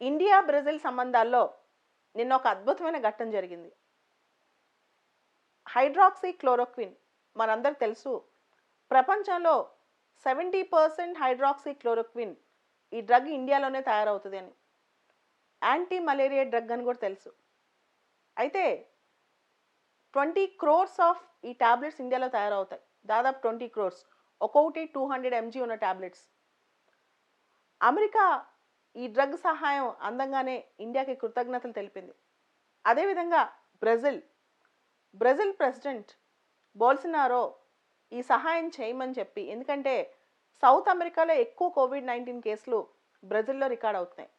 India Brazil సంబంధాల్లో నిన్న ఒక అద్భుతమైన ఘట్టం జరిగింది. హైడ్రాక్సీ క్లోరోక్విన్ మనందరికి తెలుసు. ప్రపంచంలో సెవెంటీ పర్సెంట్ హైడ్రాక్సీ క్లోరోక్విన్ ఈ డ్రగ్ ఇండియాలోనే తయారవుతుంది అని. యాంటీ మలేరియా డ్రగ్ అని కూడా తెలుసు. అయితే ట్వంటీ క్రోర్స్ ఆఫ్ ఈ టాబ్లెట్స్ ఇండియాలో తయారవుతాయి. దాదాపు ట్వంటీ క్రోర్స్. ఒక్కొక్కటి టూ హండ్రెడ్ ఎంజీ ఉన్న టాబ్లెట్స్. అమెరికా ఈ డ్రగ్ సహాయం అందంగానే ఇండియాకి కృతజ్ఞతలు తెలిపింది. అదేవిధంగా బ్రెజిల్. బ్రెజిల్ ప్రెసిడెంట్ బోల్సినారో ఈ సహాయం చేయమని చెప్పి ఎందుకంటే సౌత్ అమెరికాలో ఎక్కువ కోవిడ్ నైన్టీన్ కేసులు బ్రెజిల్లో రికార్డ్ అవుతున్నాయి.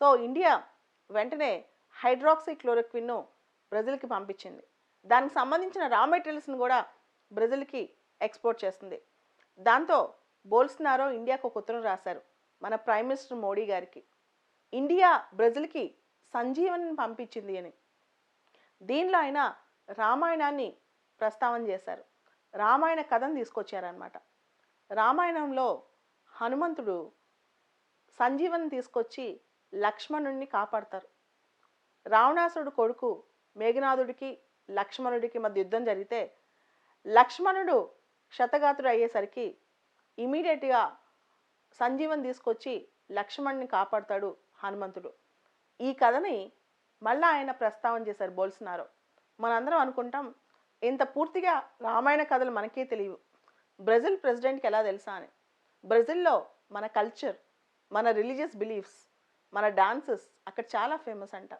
సో ఇండియా వెంటనే హైడ్రాక్సీ క్లోరోక్విన్ను బ్రెజిల్కి పంపించింది. దానికి సంబంధించిన రా మెటీరియల్స్ని కూడా బ్రెజిల్కి ఎక్స్పోర్ట్ చేస్తుంది. దాంతో బోల్స్నారో ఇండియాకు ఒక ఉత్తరం రాశారు. మన ప్రైమ్ మినిస్టర్ మోడీ గారికి ఇండియా బ్రెజిల్కి సంజీవని పంపించింది అని. దీనిలో ఆయన రామాయణాన్ని ప్రస్తావన చేశారు. రామాయణ కథను తీసుకొచ్చారనమాట రామాయణంలో హనుమంతుడు సంజీవని తీసుకొచ్చి లక్ష్మణుడిని కాపాడతారు. రావణాసురుడు కొడుకు మేఘనాథుడికి లక్ష్మణుడికి మధ్య యుద్ధం జరిగితే లక్ష్మణుడు క్షతగాతుడు అయ్యేసరికి ఇమీడియట్గా సంజీవన్ తీసుకొచ్చి లక్ష్మణ్ని కాపాడతాడు హనుమంతుడు. ఈ కథని మళ్ళా ఆయన ప్రస్తావన చేశారు బోల్సినారో. మనందరం అనుకుంటాం ఇంత పూర్తిగా రామాయణ కథలు మనకే తెలియవు. బ్రెజిల్ ప్రెసిడెంట్కి ఎలా తెలుసా అని. బ్రెజిల్లో మన కల్చర్ మన రిలీజియస్ బిలీఫ్స్ మన డాన్సెస్ అక్కడ చాలా ఫేమస్ అంట.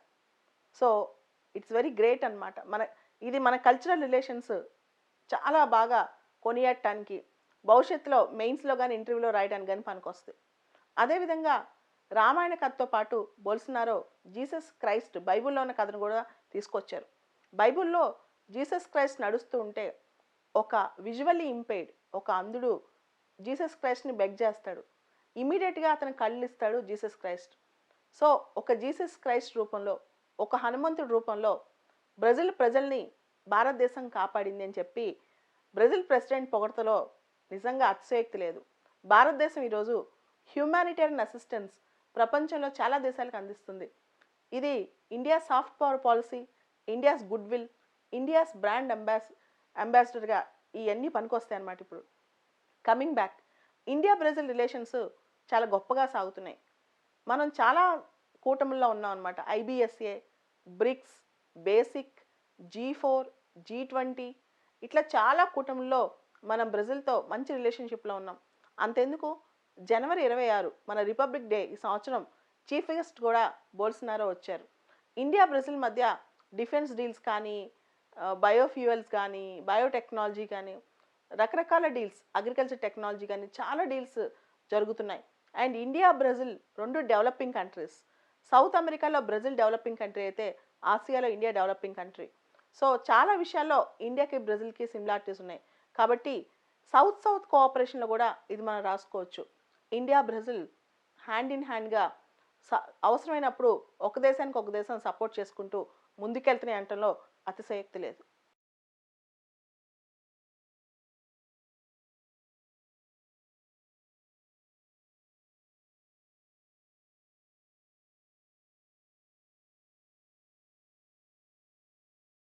సో ఇట్స్ వెరీ గ్రేట్ అనమాట మన ఇది మన కల్చరల్ రిలేషన్స్ చాలా బాగా కొనియాడటానికి భవిష్యత్తులో మెయిన్స్లో కానీ ఇంటర్వ్యూలో రాయడానికి కానీ పనికొస్తుంది. అదేవిధంగా రామాయణ కథతో పాటు బోల్సినారో జీసస్ క్రైస్ట్ బైబిల్లో ఉన్న కథను కూడా తీసుకొచ్చారు. బైబిల్లో జీసస్ క్రైస్ట్ నడుస్తూ ఉంటే ఒక విజువల్లీ ఇంపేర్డ్ ఒక అంధుడు జీసస్ క్రైస్ట్ని బెగ్ చేస్తాడు. ఇమీడియట్గా అతను కళ్ళు ఇస్తాడు జీసస్ క్రైస్ట్. సో ఒక జీసస్ క్రైస్ట్ రూపంలో ఒక హనుమంతుడి రూపంలో బ్రెజిల్ ప్రజల్ని భారతదేశం కాపాడింది అని చెప్పి బ్రెజిల్ ప్రెసిడెంట్ పొగడతలో నిజంగా అతిశయోక్తి లేదు. భారతదేశం ఈరోజు హ్యూమానిటేరియన్ అసిస్టెన్స్ ప్రపంచంలో చాలా దేశాలకు అందిస్తుంది. ఇది India soft power policy India's good will India's brand ambas అంబాసిడర్గా ఇవన్నీ పనికొస్తాయి అన్నమాట ఇప్పుడు. Coming back India Brazil relations చాలా గొప్పగా సాగుతున్నాయి. మనం చాలా కూటముల్లో ఉన్నాం అనమాట IBSA BRICS BASIC G four G twenty ఇట్లా చాలా కూటమిల్లో మనం బ్రెజిల్తో మంచి రిలేషన్షిప్లో ఉన్నాం. అంతెందుకు? జనవరి ఇరవై ఆరు మన రిపబ్లిక్ డే ఈ సంవత్సరం చీఫ్ గెస్ట్ కూడా బోల్సినారో వచ్చారు. ఇండియా బ్రెజిల్ మధ్య డిఫెన్స్ డీల్స్ కానీ బయోఫ్యూయల్స్ కానీ బయోటెక్నాలజీ కానీ రకరకాల డీల్స్ అగ్రికల్చర్ టెక్నాలజీ కానీ చాలా డీల్స్ జరుగుతున్నాయి. అండ్ ఇండియా బ్రెజిల్ రెండు డెవలపింగ్ కంట్రీస్. సౌత్ అమెరికాలో బ్రెజిల్ డెవలపింగ్ కంట్రీ అయితే ఆసియాలో ఇండియా డెవలపింగ్ కంట్రీ. సో చాలా విషయాల్లో ఇండియాకి బ్రెజిల్కి సిమిలారిటీస్ ఉన్నాయి. కాబట్టి సౌత్ సౌత్ కోఆపరేషన్లో కూడా ఇది మనం రాసుకోవచ్చు. ఇండియా బ్రెజిల్ హ్యాండ్ ఇన్ హ్యాండ్గా స అవసరమైనప్పుడు ఒక దేశానికి ఒక దేశం సపోర్ట్ చేసుకుంటూ ముందుకెళ్తున్నాయి అంటంలో అతిశయోక్తి లేదు.